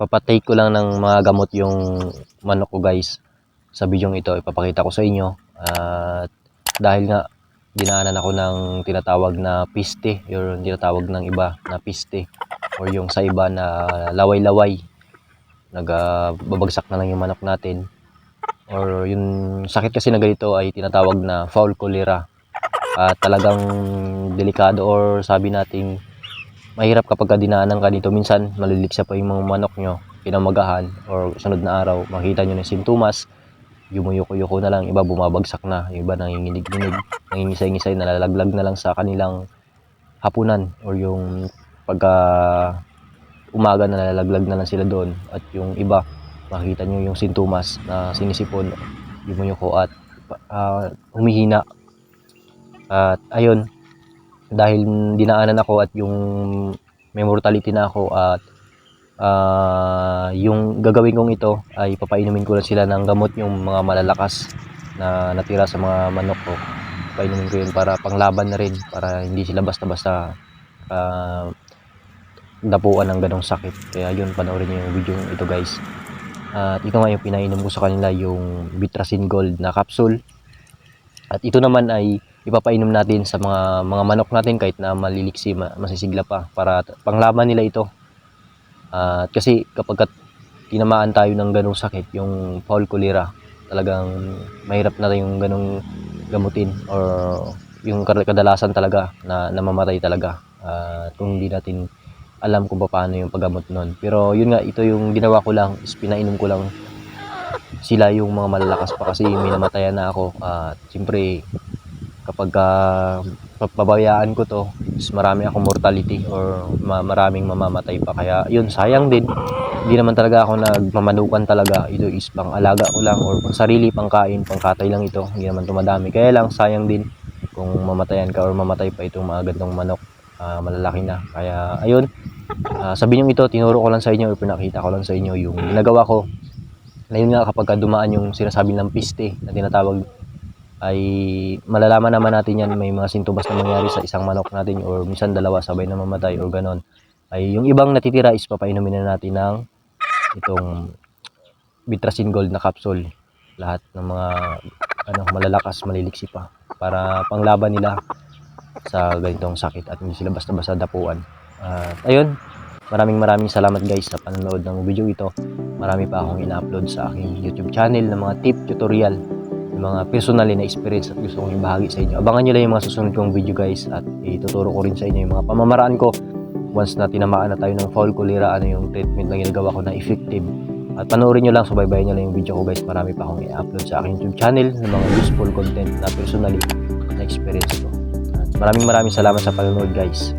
papatake ko lang ng mga gamot yung manok ko guys. Sa video ito, ipapakita ko sa inyo. At dahil nga, dinaanan ako ng tinatawag na piste, yung tinatawag ng iba na piste, or yung sa iba na laway-laway. Nagbabagsak na lang yung manok natin. Or yung sakit kasi na ganito ay tinatawag na foul cholera. At talagang delikado or sabi natin mahirap kapag ka dinaanan ka dito. Minsan, maliliksa pa yung mga manok nyo, pinamagahan, or sunod na araw, makita nyo na sintomas, yumuyuko-yuko na lang, iba bumabagsak na, yung iba nanginginig-ginig, nangingisay-ngisay, nalalaglag na lang sa kanilang hapunan, or yung pagka umaga na nalalaglag na lang sila doon, at yung iba, makita nyo yung sintomas na sinisipon, yumuyuko at ah, humihina. At ayun, dahil dinaanan ako at yung may mortality na ako at ah, yung gagawin kong ito ay papainumin ko lang sila ng gamot yung mga malalakas na natira sa mga manok ko. Papainumin ko yun para panglaban na rin para hindi sila basta-basta ah, dapuan ng ganong sakit. Kaya yun, panoorin niyo yung video ito guys. At ito nga yung pinainom ko sa kanila yung Bitracin Gold na capsule. At ito naman ay ipapainom natin sa mga mga manok natin kahit na maliliksi, ma- masisigla pa para panglaban nila ito. At kasi kapag tinamaan tayo ng ganong sakit, yung foul cholera, talagang mahirap na yung ganong gamutin or yung kad- kadalasan talaga na namamatay talaga. At kung hindi natin alam kung paano yung paggamot nun. Pero yun nga, ito yung ginawa ko lang, is pinainom ko lang sila yung mga malalakas pa kasi may namatayan na ako. At siyempre, kapag ah, papabayaan ko to, is marami akong mortality or ma- maraming mamamatay pa. Kaya yun, sayang din. Hindi naman talaga ako nagmamanukan talaga. Ito is pang alaga ko lang or pang sarili, pang kain, pang katay lang ito. Hindi naman tumadami. Kaya lang, sayang din kung mamatayan ka or mamatay pa itong mga gantong manok. ah, malalaki na. Kaya ayun, Ah, sa binyong ito, tinuro ko lang sa inyo or pinakita ko lang sa inyo yung ginagawa ko. Na yun nga kapag ka dumaan yung sinasabi ng piste na tinatawag ay malalaman naman natin yan may mga sintomas na mangyari sa isang manok natin or minsan dalawa sabay na mamatay or ganon. Ay yung ibang natitira is papainumin na natin ng itong Bitracin Gold na capsule. Lahat ng mga ano malalakas, maliliksi pa para panglaban nila sa ganitong sakit at hindi sila basta-basta dapuan. At ayun, maraming maraming salamat guys sa panonood ng video ito. Marami pa akong ina-upload sa aking YouTube channel ng mga tip, tutorial, mga personally na experience at gusto kong ibahagi sa inyo. Abangan nyo lang yung mga susunod kong video guys at ituturo ko rin sa inyo yung mga pamamaraan ko once na tinamaan na tayo ng foul cholera, ano yung treatment na ginagawa ko na effective. At panoorin nyo lang, subaybayan nyo lang yung video ko guys. Marami pa akong i-upload sa aking YouTube channel ng mga useful content na personally na experience ko. At maraming maraming salamat sa panonood guys.